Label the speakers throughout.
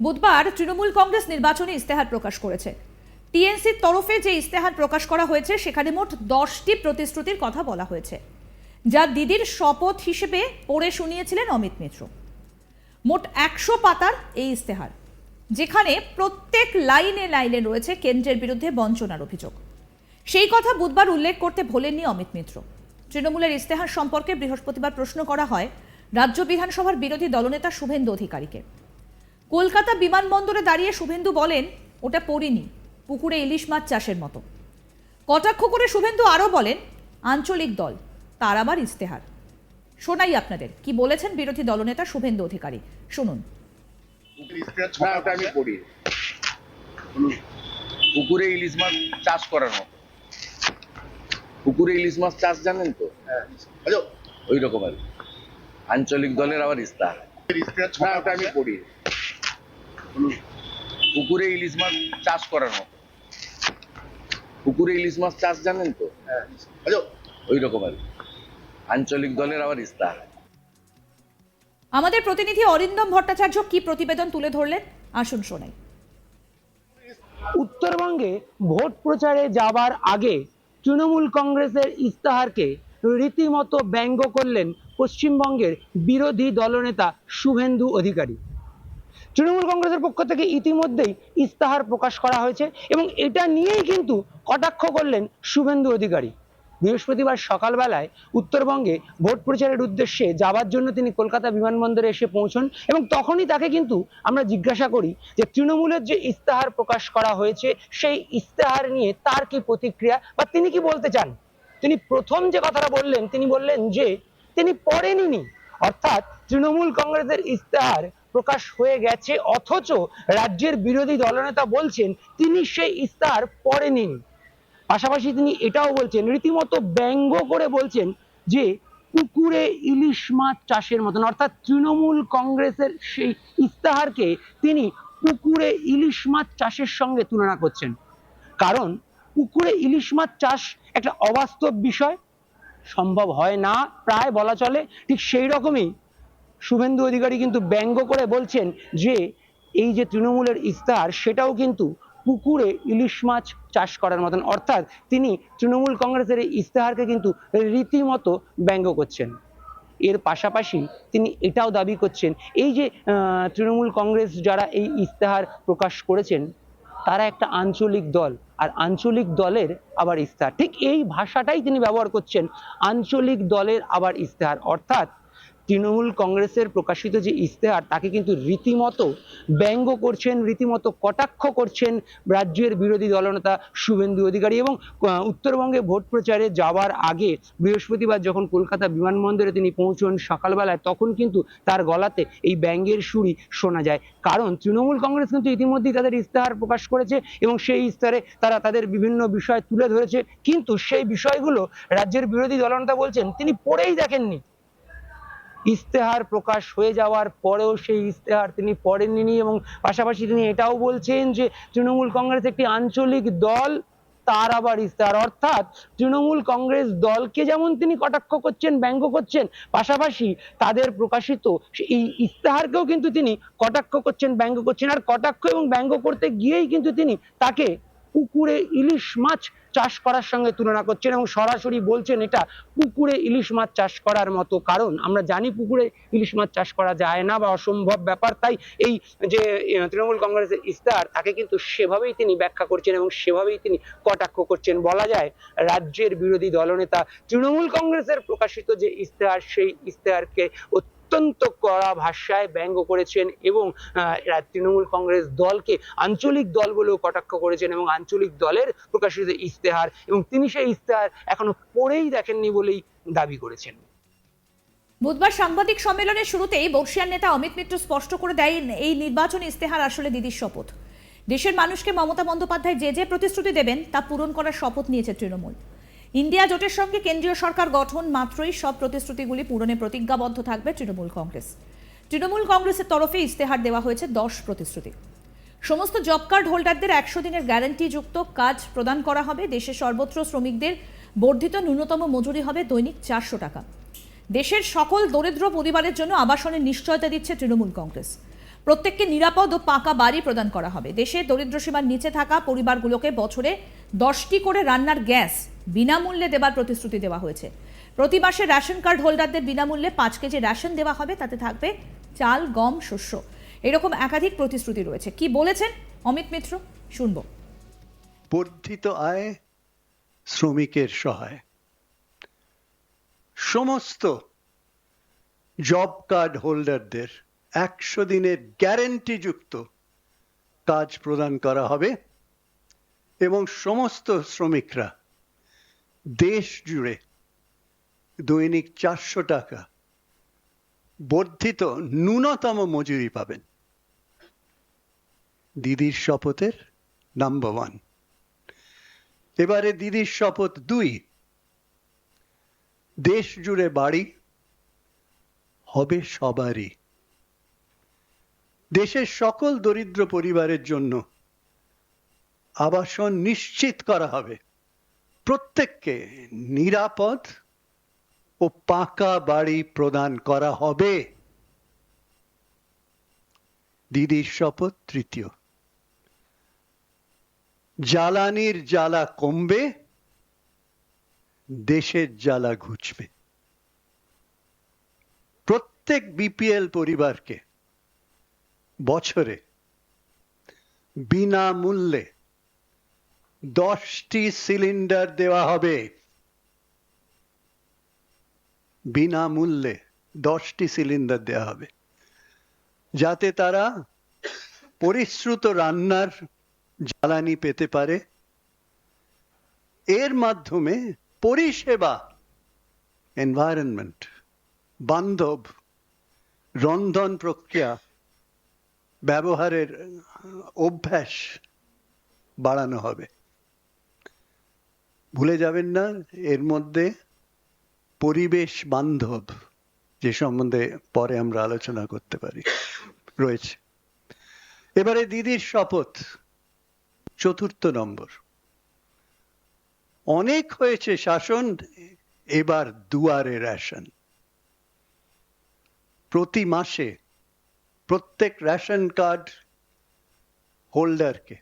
Speaker 1: বুধবার তৃণমূল কংগ্রেস নির্বাচনী ইস্তেহার প্রকাশ করেছে। টিএনসির তরফে যে ইস্তেহার প্রকাশ করা হয়েছে, সেখানে মোট দশটি প্রতিশ্রুতির কথা বলা হয়েছে। যা দিদির শপথ হিসেবে পড়ে শুনিয়েছিলেন অমিত মিত্র। মোট একশো পাতার এই ইস্তেহার যেখানে প্রত্যেক লাইনে লাইনে রয়েছে কেন্দ্রের বিরুদ্ধে বঞ্চনার অভিযোগ। সেই কথা বুধবার উল্লেখ করতে ভোলেননি অমিত মিত্র। তৃণমূলের ইস্তেহার সম্পর্কে বৃহস্পতিবার প্রশ্ন করা হয়, রাজ্য বিধানসভার বিরোধী দলনেতা শুভেন্দু অধিকারীকে। কলকাতা বিমানবন্দরে দাঁড়িয়ে শুভেন্দু বলেন ওটা পড়িনি পুকুরে ইলিশ মাছ চাষের মতো। কটাক্ষ করে শুভেন্দু আরও বলেন আঞ্চলিক দল তার আবার ইস্তেহার শোনাই আপনাদের কি বলেছেন বিরোধী দলনেতা শুভেন্দু অধিকারী? শুনুন।
Speaker 2: আমি পুকুরে ইলিশ মাছ চাষ করার মতো। পুকুরে ইলিশ মাছ চাষ জানেন তো?
Speaker 3: আচ্ছা,
Speaker 2: ওই রকম আর আঞ্চলিক দলের আবার ইস্তাহার না ওটা পুকুরে ইলিশ মাছ চাষ করার মতো। পুকুরে ইলিশ মাছ চাষ জানেন তো?
Speaker 3: আচ্ছা,
Speaker 2: ওই রকম আর আঞ্চলিক দলের আবার ইস্তাহার।
Speaker 1: আমাদের প্রতিনিধি অরিন্দম ভট্টাচার্য কি প্রতিবেদন তুলে ধরলেন? আসুন শোনাই।
Speaker 4: উত্তরবঙ্গে ভোট প্রচারে যাবার আগে তৃণমূল কংগ্রেসের ইস্তাহারকে রীতিমতো ব্যঙ্গ করলেন পশ্চিমবঙ্গের বিরোধী দলনেতা শুভেন্দু অধিকারী। তৃণমূল কংগ্রেসের পক্ষ থেকে ইতিমধ্যেই ইস্তাহার প্রকাশ করা হয়েছে এবং এটা নিয়েই কিন্তু কটাক্ষ করলেন শুভেন্দু অধিকারী। বৃহস্পতিবার সকালবেলায় উত্তরবঙ্গে ভোট প্রচারের উদ্দেশ্যে যাবার জন্য তিনি কলকাতা বিমানবন্দরে এসে পৌঁছন এবং তখনই তাকে কিন্তু আমরা জিজ্ঞাসা করি যে তৃণমূলের যে ইস্তাহার প্রকাশ করা হয়েছে, সেই ইস্তাহার নিয়ে তার কি প্রতিক্রিয়া বা তিনি কি বলতে চান? তিনি প্রথম যে কথাটা বললেন, তিনি বললেন যে তিনি পড়েনি অর্থাৎ তৃণমূল কংগ্রেসের ইস্তাহার প্রকাশ হয়ে গেছে, অথচ রাজ্যের বিরোধী দলনেতা বলছেন তিনি সেই ইস্তাহার পড়েনি। পাশাপাশি তিনি এটাও বলছেন, রীতিমতো ব্যঙ্গ করে বলছেন যে পুকুরে ইলিশ মাছ চাষের মতন, অর্থাৎ তৃণমূল কংগ্রেসের সেই ইস্তাহারকে তিনি পুকুরে ইলিশ মাছ চাষের সঙ্গে তুলনা করছেন। কারণ পুকুরে ইলিশ মাছ চাষ একটা অবাস্তব বিষয়, সম্ভব হয় না, প্রায় বলা চলে, ঠিক সেই রকমই শুভেন্দু অধিকারী কিন্তু ব্যঙ্গ করে বলছেন যে, এই যে তৃণমূলের ইস্তাহার সেটাও কিন্তু পুকুরে ইলিশ মাছ চাষ করার মতন। অর্থাৎ তিনি তৃণমূল কংগ্রেসের এই ইস্তাহারকে কিন্তু রীতিমতো ব্যঙ্গ করছেন। এর পাশাপাশি তিনি এটাও দাবি করছেন, এই যে তৃণমূল কংগ্রেস যারা এই ইস্তাহার প্রকাশ করেছেন, তারা একটা আঞ্চলিক দল। আর আঞ্চলিক দলের আবার ইস্তাহার ঠিক এই ভাষাটাই তিনি ব্যবহার করছেন, আঞ্চলিক দলের আবার ইস্তাহার অর্থাৎ তৃণমূল কংগ্রেসের প্রকাশিত যে ইস্তেহার তাকে কিন্তু রীতিমতো ব্যঙ্গ করছেন, রীতিমতো কটাক্ষ করছেন রাজ্যের বিরোধী দলনেতা শুভেন্দু অধিকারী এবং উত্তরবঙ্গে ভোট প্রচারে যাওয়ার আগে বৃহস্পতিবার যখন কলকাতা বিমানবন্দরে তিনি পৌঁছন সকালবেলায়, তখন কিন্তু তার গলাতে এই ব্যঙ্গের সুরই শোনা যায়। কারণ তৃণমূল কংগ্রেস কিন্তু ইতিমধ্যেই তাদের ইস্তেহার প্রকাশ করেছে এবং সেই ইস্তাহারে তারা তাদের বিভিন্ন বিষয় তুলে ধরেছে। কিন্তু সেই বিষয়গুলো রাজ্যের বিরোধী দলনেতা বলছেন, তিনি পড়েই দেখেননি। ইস্তেহার প্রকাশ হয়ে যাওয়ার পরেও সেই ইস্তেহার তিনি পড়েননি এবং পাশাপাশি তিনি এটাও বলছেন যে তৃণমূল কংগ্রেস একটি আঞ্চলিক দল, তার আবার ইস্তেহার অর্থাৎ তৃণমূল কংগ্রেস দলকে যেমন তিনি কটাক্ষ করছেন, ব্যঙ্গ করছেন, পাশাপাশি তাদের প্রকাশিত এই ইস্তেহারকেও কিন্তু তিনি কটাক্ষ করছেন, ব্যঙ্গ করছেন। আর কটাক্ষ এবং ব্যঙ্গ করতে গিয়েই কিন্তু তিনি তাকে পুকুরে ইলিশ মাছ চাষ করার সঙ্গে তুলনা করছেন এবং সরাসরি বলছেন এটা পুকুরে ইলিশ মাছ চাষ করার মতো কারণ। আমরা জানি পুকুরে ইলিশ মাছ চাষ করা যায় না বা অসম্ভব ব্যাপার। তাই এই যে তৃণমূল কংগ্রেসের ইস্তাহার তাকে কিন্তু সেভাবেই তিনি ব্যাখ্যা করছেন এবং সেভাবেই তিনি কটাক্ষ করছেন। বলা যায়, রাজ্যের বিরোধী দলনেতা তৃণমূল কংগ্রেসের প্রকাশিত যে ইস্তাহার সেই ইস্তাহারকে অত্যন্ত কড়া ভাষায় ব্যঙ্গ করেছেন এবং তৃণমূল কংগ্রেস দলকে আঞ্চলিক দল বলেও কটাক্ষ করেছেন এবং আঞ্চলিক দলের প্রকাশিত ইস্তেহার এবং তিনি সেই ইস্তেহার এখনও পড়েই দেখেননি বলেই দাবি করেছেন।
Speaker 1: বুধবার সাংবাদিক সম্মেলনের শুরুতেই বর্ষিয়ার নেতা অমিত মিত্র স্পষ্ট করে দেয় এই নির্বাচন ইস্তেহার আসলে দিদির শপথ। দেশের মানুষকে মমতা বন্দ্যোপাধ্যায় যে যে প্রতিশ্রুতি দেবেন, তা পূরণ করার শপথ নিয়েছে তৃণমূল। ইন্ডিয়া জোটের সঙ্গে কেন্দ্রীয় সরকার গঠন মাত্রই সব প্রতিশ্রুতিগুলি পূরণে প্রতিজ্ঞাবদ্ধ থাকবে তৃণমূল কংগ্রেস। তৃণমূল কংগ্রেসের তরফে ইস্তেহার দেওয়া হয়েছে দশ প্রতিশ্রুতি। সমস্ত জব কার্ড হোল্ডারদের একশো দিনের গ্যারান্টিযুক্ত কাজ প্রদান করা হবে। দেশের সর্বত্র শ্রমিকদের বর্ধিত ন্যূনতম মজুরি হবে দৈনিক চারশো টাকা। দেশের সকল দরিদ্র পরিবারের জন্য আবাসনের নিশ্চয়তা দিচ্ছে তৃণমূল কংগ্রেস। প্রত্যেককে নিরাপদ ও পাকা বাড়ি প্রদান করা হবে। দেশে দরিদ্র সীমার নিচে থাকা পরিবারগুলোকে বছরে দশটি করে রান্নার গ্যাস বিনামূল্যে দেবার প্রতিশ্রুতি দেওয়া হয়েছে। প্রতি মাসে রেশন কার্ড হোল্ডারদের বিনামূল্যে পাঁচ কেজি রেশন দেওয়া হবে, তাতে থাকবে চাল, গম, শস্য। এরকম একাধিক প্রতিশ্রুতি রয়েছে। কি বলেছেন অমিত মিত্র? শুনব।
Speaker 3: বর্ধিত আয় শ্রমিকের সহায়। সমস্ত জব কার্ড হোল্ডারদের একশো দিনের গ্যারেন্টিযুক্ত কাজ প্রদান করা হবে এবং সমস্ত শ্রমিকরা দেশ জুড়ে দৈনিক চারশো টাকা বর্ধিত ন্যূনতম মজুরি পাবেন। দিদির শপথের নাম্বার ওয়ান এবারে দিদির শপথ দুই। দেশ জুড়ে বাড়ি হবে সবারই। দেশের সকল দরিদ্র পরিবারের জন্য আবাসন নিশ্চিত করা হবে। প্রত্যেককে নিরাপদ ও পাকা বাড়ি প্রদান করা হবে। দিদির শপথ তৃতীয়। জ্বালানির জ্বালা কমবে, দেশের জ্বালা ঘুচবে। প্রত্যেক বিপিএল পরিবারকে বছরে বিনামূল্যে দশটি সিলিন্ডার দেওয়া হবে। বিনামূল্যে দশটি সিলিন্ডার দেওয়া হবে। যাতে তারা পরিশ্রুত রান্নার জ্বালানি পেতে পারে। এর মাধ্যমে পরিষেবা এনভায়রনমেন্ট বান্ধব, রন্ধন প্রক্রিয়া ব্যবহারের অভ্যাস বাড়ানো হবে। ভুলে যাবেন না, এর মধ্যে পরিবেশ বান্ধব, যে সম্বন্ধে পরে আমরা আলোচনা করতে পারি। রয়েছে। এবারে দিদির শপথ, চতুর্থ নম্বর। অনেক হয়েছে শাসন, এবার দুয়ারে রেশন। প্রতি মাসে প্রত্যেক রেশন কার্ড হোল্ডারকে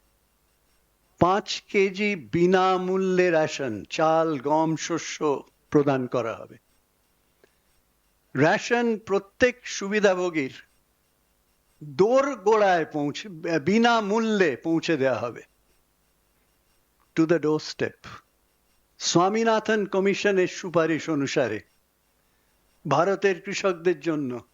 Speaker 3: পাঁচ কেজি বিনামূল্যে রেশন, চাল, গম, শস্য প্রদান করা হবে। রেশন প্রত্যেক সুবিধাভোগীর দোর গোড়ায় পৌঁছে, বিনামূল্যে পৌঁছে দেওয়া হবে। To the door step Swaminathan কমিশনের সুপারিশ অনুসারে ভারতের কৃষকদের জন্য